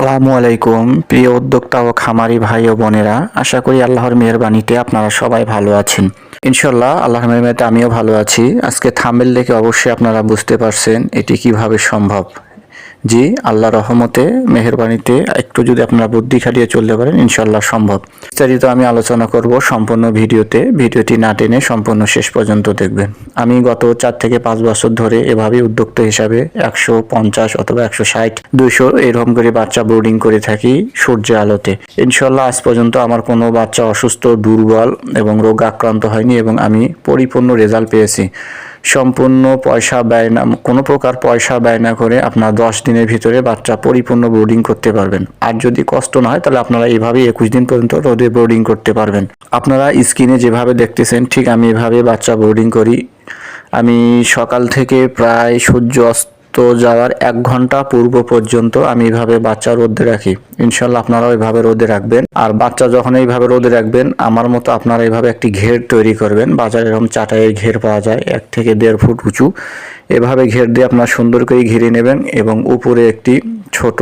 আসসালামু আলাইকুম, প্রিয় উদ্যোক্তা ও খামারি ভাই ও বোনেরা। আশা করি আল্লাহর মেহরবানিতে আপনারা সবাই ভালো আছেন। ইনশাল্লাহ আল্লাহর মেহরবানিতে আমিও ভালো আছি। আজকে থামেল দেখে অবশ্যই আপনারা বুঝতে পারছেন এটি কীভাবে সম্ভব। জি, আল্লাহ রহমতে, মেহরবানিতে একটু যদি আপনারা বুদ্ধি খাটিয়ে চলতে পারেন ইনশাল্লাহ সম্ভব। বিস্তারিত আমি আলোচনা করব সম্পূর্ণ ভিডিওতে। ভিডিওটি না টেনে সম্পূর্ণ শেষ পর্যন্ত দেখবেন। আমি গত চার থেকে পাঁচ বছর ধরে এভাবে উদ্যোক্তা হিসাবে একশো পঞ্চাশ অথবা একশো ষাট, দুইশো এরকম করে বাচ্চা বোর্ডিং করে থাকি সূর্যের আলোতে। ইনশাল্লাহ আজ পর্যন্ত আমার কোনো বাচ্চা অসুস্থ, দুর্বল এবং রোগ আক্রান্ত হয়নি এবং আমি পরিপূর্ণ রেজাল্ট পেয়েছি। সম্পূর্ণ পয়সা ব্যয় না, কোনো প্রকার পয়সা ব্যয় না করে আপনার দশ দিনের ভিতরে বাচ্চা পরিপূর্ণ বোর্ডিং করতে পারবেন। আর যদি কষ্ট না হয়, তাহলে আপনারা এইভাবেই একুশ দিন পর্যন্ত রোদে বোর্ডিং করতে পারবেন। আপনারা স্ক্রিনে যেভাবে দেখতেছেন, ঠিক আমি এভাবে বাচ্চা বোর্ডিং করি। আমি সকাল থেকে প্রায় সূর্য অস্ত যাওয়ার এক ঘণ্টা পূর্ব পর্যন্ত আমি এইভাবে বাচ্চা রোদে রাখি। ইনশাল্লাহ আপনারাও এইভাবে রোদে রাখবেন। আর বাচ্চা যখন এইভাবে রোদে রাখবেন, আমার মতো আপনারা এইভাবে একটি ঘের তৈরি করবেন। বাজারে এরকম চাটাইয়ের ঘের পাওয়া যায়, এক থেকে দেড় ফুট উঁচু। এভাবে ঘের দিয়ে আপনারা সুন্দর করে ঘিরে নেবেন এবং উপরে একটি ছোট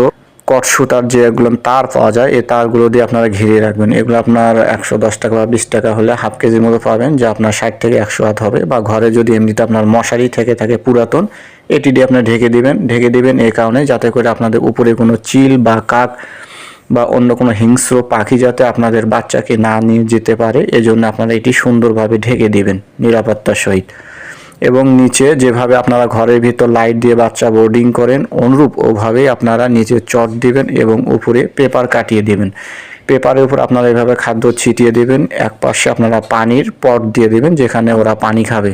কট সুতার যে এগুলো তার পাওয়া যায়, এই তারগুলো দিয়ে আপনারা ঘিরে রাখবেন। এগুলো আপনার একশো দশ টাকা বা বিশ টাকা হলে হাফ কেজির মতো পাবেন, যা আপনার ষাট থেকে একশো হাত হবে। বা ঘরে যদি এমনিতে আপনার মশারি থেকে থাকে পুরাতন এটি দিয়ে আপনার ঢেকে দিবেন ঢেকে দিবেন এই কারণে যাতে করে আপনাদের উপরে কোনো চিল বা কাক বা অন্য কোনো হিংস্র পাখি যাতে আপনাদের বাচ্চাকে না নিয়ে যেতে পারে, এজন্য আপনারা এটি সুন্দরভাবে ঢেকে দিবেন নিরাপত্তার সহিত। এবং নিচে যেভাবে আপনারা ঘরের ভিতর লাইট দিয়ে বাচ্চা বোর্ডিং করেন, অনুরূপ ওভাবেই আপনারা নিচে চট দিবেন এবং উপরে পেপার কাটিয়ে দিবেন। পেপারের উপর আপনারা এভাবে খাদ্য ছিটিয়ে দিবেন এক পাশে আপনারা পানির পট দিয়ে দিবেন যেখানে ওরা পানি খাবে।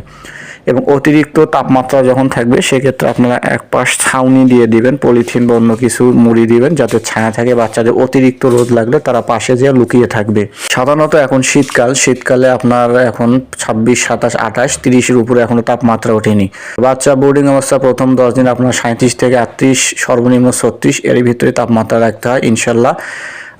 এবং অতিরিক্ত তাপমাত্রা যখন থাকবে, সেক্ষেত্রে আপনারা এক পাশ ছাউনি দিয়ে দিবেন, পলিথিন বা অন্য কিছু মুড়ি দিবেন, যাতে ছায়া থাকে, বাচ্চাদের অতিরিক্ত রোদ লাগলে তারা পাশে যেয়ে লুকিয়ে থাকবে। সাধারণত এখন শীতকাল, শীতকালে আপনার এখন ছাব্বিশ, সাতাশ, আঠাশ, তিরিশের উপরে এখনও তাপমাত্রা ওঠেনি। বাচ্চা বোর্ডিং অবস্থা প্রথম দশ দিন আপনার সাঁত্রিশ থেকে আটত্রিশ, সর্বনিম্ন ছত্রিশ, এর ভিতরে তাপমাত্রা রাখতে হয়, ইনশাল্লাহ।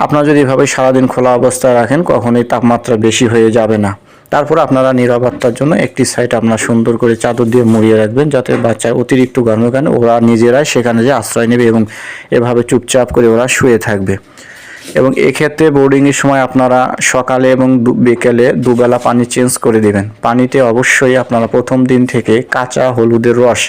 আপনারা যদি এভাবে সারাদিন খোলা অবস্থায় রাখেন, কখনোই তাপমাত্রা বেশি হয়ে যাবে না। তারপর আপনারা নিরাপত্তার জন্য একটি সাইড আপনার সুন্দর করে চাদর দিয়ে মুড়িয়ে রাখবেন যাতে বাচ্চা অতিরিক্ত গরমের কারণে ওরা নিজেরাই সেখানে যে আশ্রয় নেবে এবং এভাবে চুপচাপ করে ওরা শুয়ে থাকবে। এবং এক্ষেত্রে বোর্ডিংয়ের সময় আপনারা সকালে এবং বিকেলে দুবেলা পানি চেঞ্জ করে দেবেন। পানিতে অবশ্যই আপনারা প্রথম দিন থেকে কাঁচা হলুদের রস,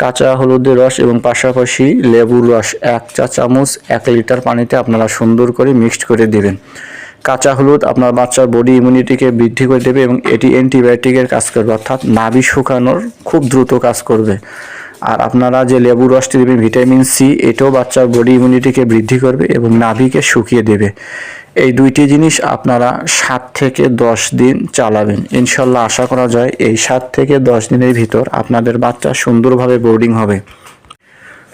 কাঁচা হলুদের রস এবং পাশাপাশি লেবুর রস এক চা চামচ এক লিটার পানিতে আপনারা সুন্দর করে মিক্সড করে দেবেন। কাঁচা হলুদ আপনার বাচ্চার বডি ইমিউনিটিকে বৃদ্ধি করে দেবে এবং এটি অ্যান্টিবায়োটিকের কাজ করবে, অর্থাৎ নাভি শুকানোর খুব দ্রুত কাজ করবে। আর আপনারা যে লেবু রসটি দেবেন, ভিটামিন সি, এটাও বাচ্চার বডি ইমিউনিটিকে বৃদ্ধি করবে এবং নাভিকে শুকিয়ে দেবে। এই দুইটি জিনিস আপনারা সাত থেকে দশ দিন চালাবেন। ইনশাল্লাহ আশা করা যায় এই সাত থেকে দশ দিনের ভিতর আপনাদের বাচ্চা সুন্দরভাবে বোর্ডিং হবে।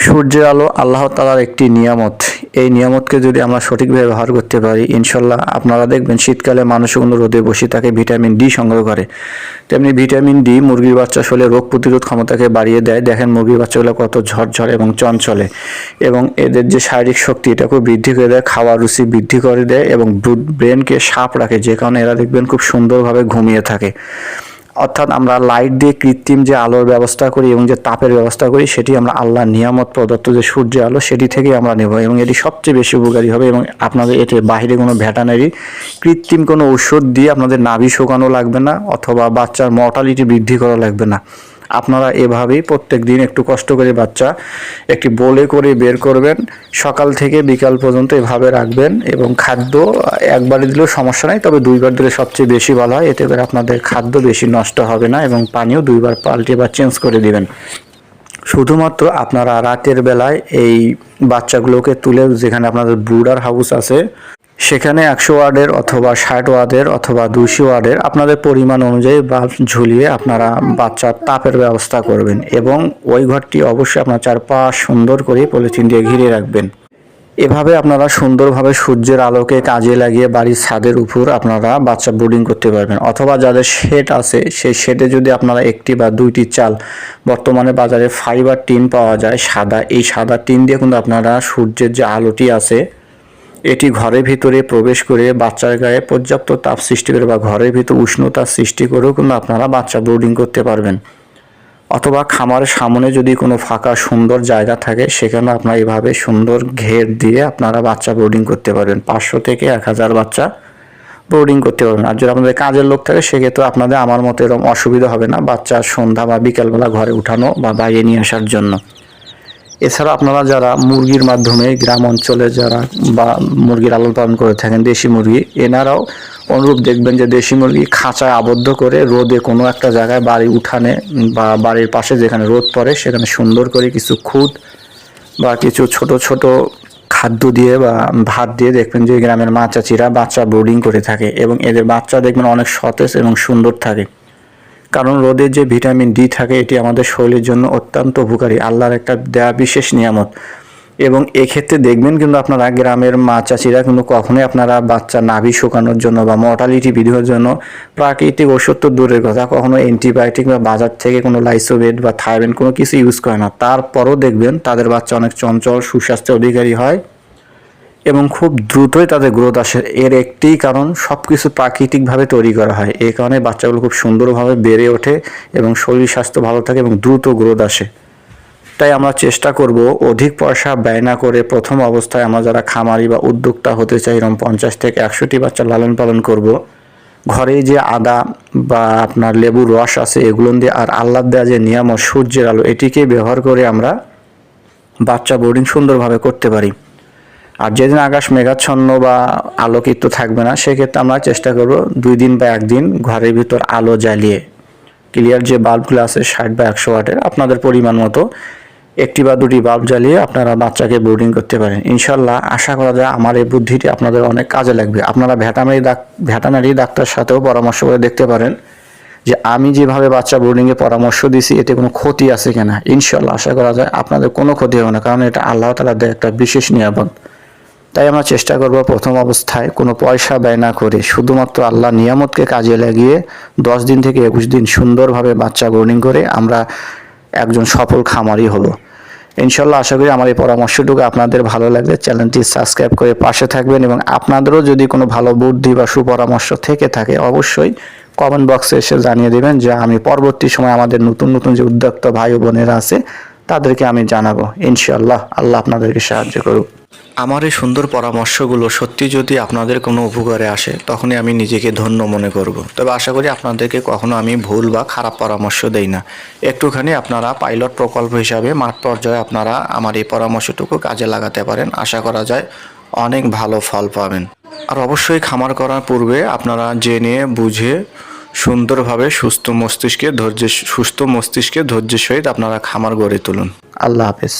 সূর্যের আলো আল্লাহ তালার একটি নিয়ামত। এই নিয়ামতকে যদি আমরা সঠিকভাবে ব্যবহার করতে পারি ইনশাল্লাহ আপনারা দেখবেন শীতকালে মানুষ কোনো রোদে বসে তাকে ভিটামিন ডি সংগ্রহ করে। তেমনি ভিটামিন ডি মুরগির বাচ্চা শরীরে রোগ প্রতিরোধ ক্ষমতাকে বাড়িয়ে দেয়। দেখেন মুরগির বাচ্চাগুলো কত ঝরঝর এবং চঞ্চলে। এবং এদের যে শারীরিক শক্তি এটাকেও বৃদ্ধি করে দেয়, খাওয়ার রুচি বৃদ্ধি করে দেয় এবং ব্রেনকে সাপ রাখে। যে কারণে এরা দেখবেন খুব সুন্দরভাবে ঘুমিয়ে থাকে। অর্থাৎ আমরা লাইট দিয়ে কৃত্রিম যে আলোর ব্যবস্থা করি এবং যে তাপের ব্যবস্থা করি, সেটি আমরা আল্লাহ নিয়ামত, প্রদত্ত যে সূর্যের আলো, সেটি থেকেই আমরা নেব এবং এটি সবচেয়ে বেশি উপকারী হবে এবং আপনাদের এতে বাহিরে কোনো ভ্যাটানারি কৃত্রিম কোনো ওষুধ দিয়ে আপনাদের নাভি শোকানো লাগবে না অথবা বাচ্চার মর্টালিটি বৃদ্ধি করা লাগবে না। আপনারা এভাবেই প্রত্যেক দিন একটু কষ্ট করে বাচ্চা একটি বলে করে বের করবেন। সকাল থেকে বিকাল পর্যন্ত এভাবে রাখবেন এবং খাদ্য একবারে দিলেও সমস্যা নাই, তবে দুইবার দিলে সবচেয়ে বেশি ভালো হয়। এতে করে আপনাদের খাদ্য বেশি নষ্ট হবে না এবং পানিও দুইবার পাল্টে বা চেঞ্জ করে দিবেন। শুধুমাত্র আপনারা রাতের বেলায় এই বাচ্চাগুলোকে তুলে, যেখানে আপনাদের ব্রুডার হাউস আছে সেখানে একশো ওয়ার্ডের অথবা ষাট ওয়ার্ডের অথবা দুশো ওয়ার্ডের আপনাদের পরিমাণ অনুযায়ী বাল্ব ঝুলিয়ে আপনারা বাচ্চার তাপের ব্যবস্থা করবেন এবং ওই ঘরটি অবশ্যই আপনার চারপাশ সুন্দর করে পলিথিন দিয়ে ঘিরে রাখবেন। এভাবে আপনারা সুন্দরভাবে সূর্যের আলোকে কাজে লাগিয়ে বাড়ির ছাদের উপর আপনারা বাচ্চা বোর্ডিং করতে পারবেন অথবা যাদের শেড আছে, সেই শেডে যদি আপনারা একটি বা দুইটি চাল, বর্তমানে বাজারে ফাইবার টিন পাওয়া যায়, সাদা, এই সাদা টিন দিয়ে কিন্তু আপনারা সূর্যের যে আলোটি আছে এটি ঘরের ভিতরে প্রবেশ করে বাচ্চার গায়ে পর্যাপ্ত তাপ সৃষ্টি করে বা ঘরের ভিতর উষ্ণতা সৃষ্টি করেও কিন্তু আপনারা বাচ্চা বোর্ডিং করতে পারবেন। অথবা খামারের সামনে যদি কোনো ফাঁকা সুন্দর জায়গা থাকে, সেখানে আপনারা এভাবে সুন্দর ঘের দিয়ে আপনারা বাচ্চা বোর্ডিং করতে পারবেন। পাঁচশো থেকে এক হাজার বাচ্চা বোর্ডিং করতে পারবেন। আর যদি আপনাদের কাজের লোক থাকে, সেক্ষেত্রে আপনাদের আমার মতো এরকম অসুবিধা হবে না। বাচ্চা সন্ধ্যা বা বিকালবেলা ঘরে উঠানো বা বাইরে নিয়ে আসার জন্য। এছাড়া আপনারা যারা মুরগির মাধ্যমে গ্রাম অঞ্চলে যারা বা মুরগির লালন পালন করে থাকেন দেশি মুরগি, এনারাও অনুরূপ দেখবেন যে দেশি মুরগি খাঁচায় আবদ্ধ করে রোদে কোনো একটা জায়গায় বাড়ি উঠানে বা বাড়ির পাশে যেখানে রোদ পড়ে সেখানে সুন্দর করে কিছু খুদ বা কিছু ছোট ছোট খাদ্য দিয়ে বা ভাত দিয়ে দেখবেন যে গ্রামের মা চাচিরা বাচ্চা বোর্ডিং করে থাকে এবং এদের বাচ্চা দেখবেন অনেক সতেজ এবং সুন্দর থাকে। কারণ রোদের যে ভিটামিন ডি থাকে, এটি আমাদের শরীরের জন্য অত্যন্ত উপকারী, আল্লাহর একটা দেয়া বিশেষ নিয়ামত। এবং এক্ষেত্রে দেখবেন কিন্তু আপনারা গ্রামের মা চাষিরা কিন্তু কখনোই আপনারা বাচ্চা নাভি শুকানোর জন্য বা মর্টালিটি বিধির জন্য প্রাকৃতিক ওষুধ তো দূরের কথা, কখনো অ্যান্টিবায়োটিক বা বাজার থেকে কোনো লাইসোবেট বা থাইবেন কোনো কিছু ইউজ করে না। তারপরও দেখবেন তাদের বাচ্চা অনেক চঞ্চল সুস্বাস্থ্য অধিকারী হয়। এবং খুব দ্রুতই তাদের গ্রোথ আসে। এর একটি কারণ সব কিছু প্রাকৃতিকভাবে তৈরি করা হয়। এই কারণে বাচ্চাগুলো খুব সুন্দরভাবে বেড়ে ওঠে এবং শরীর স্বাস্থ্য ভালো থাকে এবং দ্রুত গ্রোথ আসে। তাই আমরা চেষ্টা করব অধিক পয়সা ব্যয় না করে প্রথম অবস্থায় আমরা যারা খামারি বা উদ্যোক্তা হতে চাই, এরকম পঞ্চাশ থেকে একশোটি বাচ্চা লালন পালন করব। ঘরে যে আদা বা আপনার লেবুর রস আছে, এগুলো দিয়ে আর আল্লাহ দেওয়া যে নিয়ামক সূর্যের আলো, এটিকে ব্যবহার করে আমরা বাচ্চা বোর্ডিং সুন্দরভাবে করতে পারি। আর যেদিন আকাশ মেঘাচ্ছন্ন বা আলোকিত থাকবে না, সেক্ষেত্রে আমরা চেষ্টা করব দুই দিন বা একদিন ঘরের ভিতর আলো জ্বালিয়ে ক্লিয়ার যে বাল্বগুলো আছে ষাট বা একশো ওয়াটের, আপনাদের পরিমাণ মতো একটি বা দুটি বাল্ব জ্বালিয়ে আপনারা বাচ্চাকে বোর্ডিং করতে পারেন। ইনশাল্লাহ আশা করা যায় আমার এই বুদ্ধিটি আপনাদের অনেক কাজে লাগবে। আপনারা ভ্যাটানারি ভ্যাটানারি ডাক্তার সাথেও পরামর্শ করে দেখতে পারেন যে আমি যেভাবে বাচ্চা বোর্ডিংয়ে পরামর্শ দিছি, এতে কোনো ক্ষতি আছে কিনা। ইনশাল্লাহ আশা করা যায় আপনাদের কোনো ক্ষতি হবে না, কারণ এটা আল্লাহ তালা দেয় একটা বিশেষ নিয়ামত। তাই আমরা চেষ্টা করব প্রথম অবস্থায় কোনো পয়সা ব্যয় না করে শুধুমাত্র আল্লাহ নিয়ামতকে কাজে লাগিয়ে দশ দিন থেকে একুশ দিন সুন্দরভাবে বাচ্চা গ্রোনিং করে আমরা একজন সফল খামারি হলো ইনশাল্লাহ আশা করি আমার এই পরামর্শটুকু আপনাদের ভালো লাগলে চ্যানেলটি সাবস্ক্রাইব করে পাশে থাকবেন এবং আপনাদেরও যদি কোনো ভালো বুদ্ধি বা সুপরামর্শ থেকে থাকে অবশ্যই কমেন্ট বক্সে এসে জানিয়ে দেবেন যে আমি পরবর্তী সময় আমাদের নতুন নতুন যে উদ্যোক্তা ভাই বোনেরা আছে তাদেরকে আমি জানাব ইনশাল্লাহ আল্লাহ আপনাদেরকে সাহায্য করুক। আমার এই সুন্দর পরামর্শগুলো সত্যি যদি আপনাদের কোনো উপকারে আসে, তখনই আমি নিজেকে ধন্য মনে করব। তবে আশা করি আপনাদেরকে কখনো আমি ভুল বা খারাপ পরামর্শ দেই না। একটুখানি আপনারা পাইলট প্রকল্প হিসাবে মাঠ পর্যায়ে আপনারা আমার এই পরামর্শটুকু কাজে লাগাতে পারেন। আশা করা যায় অনেক ভালো ফল পাবেন। আর অবশ্যই খামার করার পূর্বে আপনারা জেনে বুঝে সুন্দরভাবে সুস্থ মস্তিষ্কে ধৈর্য সুস্থ মস্তিষ্কে ধৈর্যের সহিত আপনারা খামার গড়ে তুলুন। আল্লাহ হাফেজ।